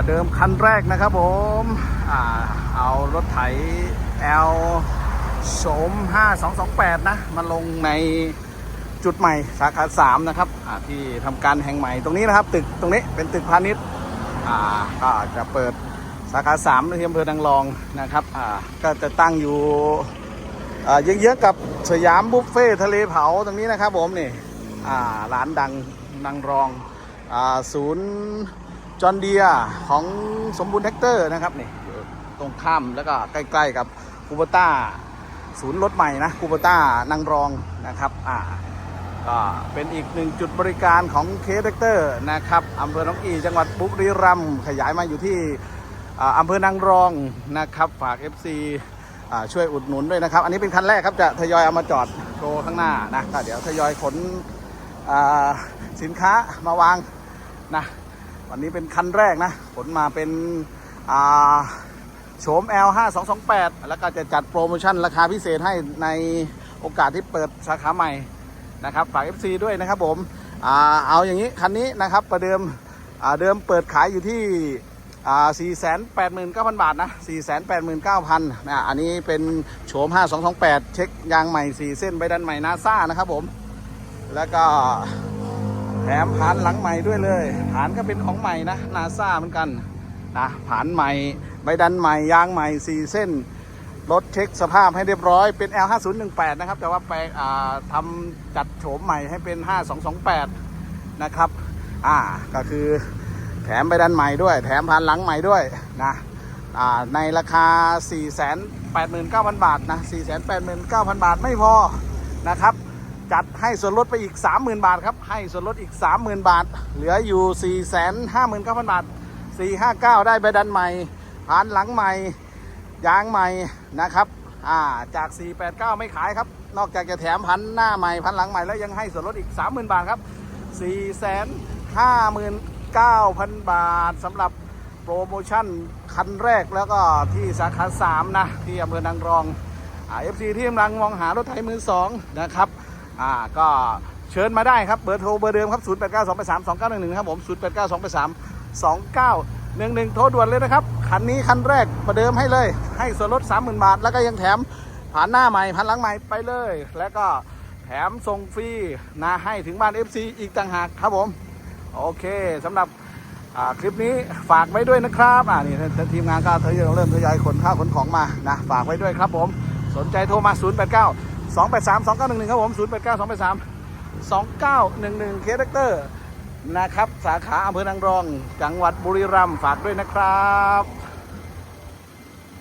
ประเดิมคันแรกนะครับผมอเอารถไถ L โฉม5228 นะ มาลงในจุดใหม่สาขา 3 นะครับที่ทำการแห่งใหม่ตรงนี้นะครับ ตึกตรงนี้เป็นตึกพาณิชย์ก็จะเปิดสาขา3ที่อำเภอนางรองนะครับก็จะตั้งอยู่อ่าเยอะๆกับสยามบุฟเฟ่ทะเลเผาตรงนี้นะครับผมนี่ร้านดังนางรองศูนย์ จอห์นเดียของสมบูรณ์แท็กเตอร์นะครับนี่ตรงข้ามแล้วก็ใกล้ ๆ กับคูเบต้าศูนย์รถใหม่นะคูเบต้านางรองนะครับอ่าก็เป็นอีกหนึ่งจุดบริการของเคสแท็กเตอร์นะครับอำเภอหนองอีจังหวัดบุรีรัมย์ขยายมาอยู่ที่อ่าอำเภอนางรองนะครับฝาก FC อ่าช่วยอุดหนุนด้วยนะครับ อันนี้เป็นคันแรกครับจะทยอยเอามาจอดโชว์ข้างหน้านะก็เดี๋ยวทยอยขนอ่าสินค้ามาวางนะ วันนี้เป็นคันแรกนะ ผลมาเป็นโฉม L 5 2 2 8 แล้วก็จะจัดโปรโมชั่นราคาพิเศษให้ในโอกาสที่เปิดสาขาใหม่นะครับ ฝาก FC ด้วยนะครับผมอเอาอย่างนี้คันนี้นะครับประเดิมเดิมเปิดขายอยู่ที่ 489,000 บาท นะ 489,000นะอันนี้เป็นโฉม 5228 เช็คยางใหม่ 4 เส้นใบดันใหม่นาซ่านะครับผม แล้วก็ แถมผานหลังใหม่ด้วยเลย ผานก็เป็นของใหม่นะนาซาเหมือนกันนะผานใหม่ ใบดันใหม่ ยางใหม่4เส้นรถเช็คสภาพให้เรียบร้อยเป็น L5018 นะครับ แต่ว่าแปลงทำจัดโฉมใหม่ให้เป็น 5228 นะครับ อ่าก็คือแถมใบดันใหม่ด้วย แถมผานหลังใหม่ด้วยนะอ่าในราคา 489,000 บาทนะ 489,000 บาทไม่พอนะครับ จัดให้ส่วนลดไปอีก 30,000 บาทครับ ให้ส่วนลดอีก 30,000 บาท เหลืออยู่ 459,000 บาท 459 ได้ใบดันใหม่ผ่านหลังใหม่ ยางใหม่นะครับ อ่า จาก 489 ไม่ขายครับ นอกจากจะแถมพันหน้าใหม่พันหลังใหม่แล้วยังให้ส่วนลดอีก 30,000 บาทครับ 459,000 บาทสำหรับโปรโมชั่นคันแรกแล้วก็ที่สาขา 3 นะ ที่อำเภอนางรองอ่าเอฟซีที่กำลังมองหารถไถมือสองนะครับ อ่าก็เชิญมาได้ครับเบอร์โทรเบอร์เดิมครับ 0 8 9 2 8 3 2 9 1 1 ครับผม 0 8 9 2 8 3 2 9 1 1 โทรด่วนเลยนะครับ คันนี้คันแรกประเดิมให้เลย ให้ส่วนลด 30,000 บาท แล้วก็ยังแถมผ่านหน้าใหม่ผ่านหลังใหม่ไปเลย แล้วก็แถมส่งฟรีนะให้ถึงบ้าน FC อีกต่างหากครับผม โอเคสำหรับคลิปนี้ฝากไว้ด้วยนะครับอ่านี่ทีมงานก็ทยอยเริ่มทยอยขนข้าวขนของมานะฝากไว้ด้วยครับผม สนใจโทรมา 089 8 9 2 8 3 2 9 1 1 ครับผม 0 8 9 2 8 3 2 9 1 1 เคสเตอร์นะครับ สาขาอำเภอนางรอง จังหวัดบุรีรัมย์ฝากด้วยนะครับ